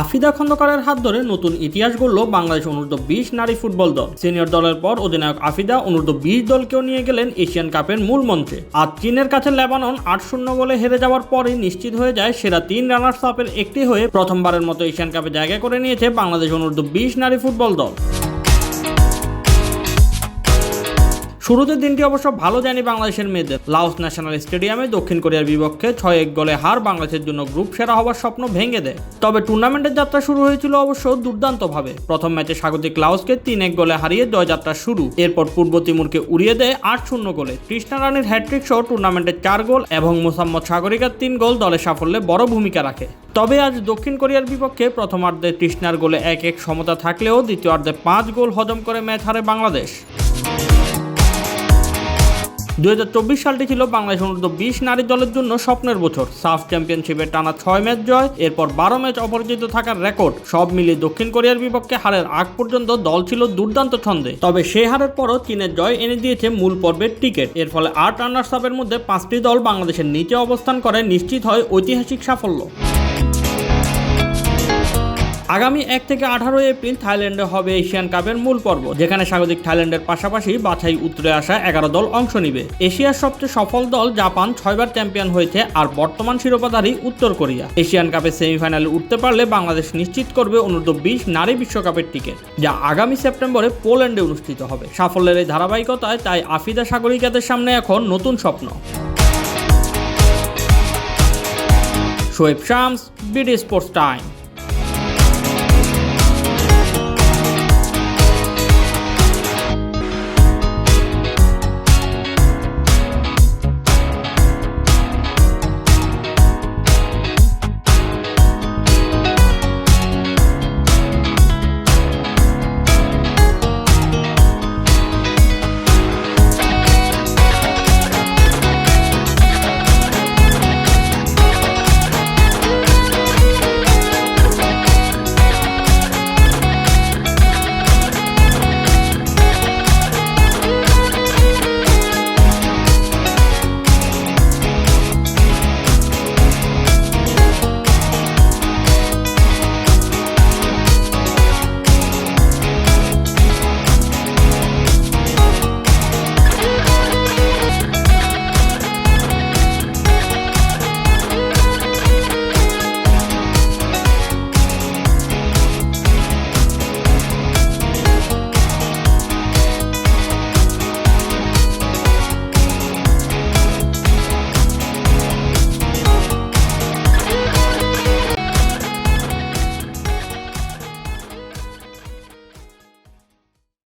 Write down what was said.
আফিদা খন্দকারের হাত ধরে নতুন ইতিহাস গড়ল বাংলাদেশ অনূর্ধ্ব বিশ নারী ফুটবল দল। সিনিয়র দলের পর অধিনায়ক আফিদা অনূর্ধ্ব বিশ দলকেও নিয়ে গেলেন এশিয়ান কাপের মূল মঞ্চে। আর চীনের কাছে লেবানন আট শূন্য গোলে হেরে যাওয়ার পরই নিশ্চিত হয়ে যায় সেরা তিন রানার্স আপের একটি হয়ে প্রথমবারের মতো এশিয়ান কাপে জায়গা করে নিয়েছে বাংলাদেশ অনূর্ধ্ব বিশ নারী ফুটবল দল। শুরুতে দিনটি অবশ্য ভালো যায়নি বাংলাদেশের মেয়েদের। লাওস ন্যাশনাল স্টেডিয়ামে দক্ষিণ কোরিয়ার বিপক্ষে ছয় এক গোলে হার বাংলাদেশের জন্য গ্রুপ সেরা হওয়ার স্বপ্ন ভেঙে দেয়। তবে টুর্নামেন্টের যাত্রা শুরু হয়েছিল অবশ্য দুর্দান্তভাবে। প্রথম ম্যাচে স্বাগতিক লাওসকে তিন এক গোলে হারিয়ে জয়যাত্রা শুরু। এরপর পূর্ব তিমুরকে উড়িয়ে দেয় আট শূন্য গোলে। কৃষ্ণা রানীর হ্যাট্রিক সহ টুর্নামেন্টের চার গোল এবং মোসাম্মদ সাগরিকার তিন গোল দলের সাফল্যে বড় ভূমিকা রাখে। তবে আজ দক্ষিণ কোরিয়ার বিপক্ষে প্রথমার্ধে তৃষ্ণার গোলে এক এক সমতা থাকলেও দ্বিতীয়ার্ধে পাঁচ গোল হজম করে ম্যাচ হারে বাংলাদেশ। দুই সালটি ছিল বাংলাদেশ অনূর্ধ্ব বিশ নারী দলের জন্য স্বপ্নের বছর। সাফ চ্যাম্পিয়নশিপে টানা ছয় ম্যাচ জয়, এরপর বারো ম্যাচ অপরাজিত থাকার রেকর্ড। সব মিলিয়ে দক্ষিণ কোরিয়ার বিপক্ষে হারের আগ পর্যন্ত দল ছিল দুর্দান্ত ছন্দে। তবে সেই হারের পরও চীনের জয় এনে দিয়েছে মূল পর্বের টিকিট। এর ফলে আট রানার্স আপের মধ্যে পাঁচটি দল বাংলাদেশের নিচে অবস্থান করে, নিশ্চিত হয় ঐতিহাসিক সাফল্য। আগামী এক থেকে আঠারো এপ্রিল থাইল্যান্ডে হবে এশিয়ান কাপের মূল পর্ব, যেখানে স্বাগতিক থাইল্যান্ডের পাশাপাশি বাছাই উত্তরে আসা এগারো দল অংশ নিবে। এশিয়ার সবচেয়ে সফল দল জাপান ছয়বার চ্যাম্পিয়ন হয়েছে আর বর্তমান শিরোপাধারী উত্তর কোরিয়া। এশিয়ান কাপের সেমিফাইনালে উঠতে পারলে বাংলাদেশ নিশ্চিত করবে অনূর্ধ্ব বিশ নারী বিশ্বকাপের টিকিট, যা আগামী সেপ্টেম্বরে পোল্যান্ডে অনুষ্ঠিত হবে। সাফল্যের এই ধারাবাহিকতায় তাই আফিদা সাগরিকাদের সামনে এখন নতুন স্বপ্ন। Shoaib Shams, BD sports time.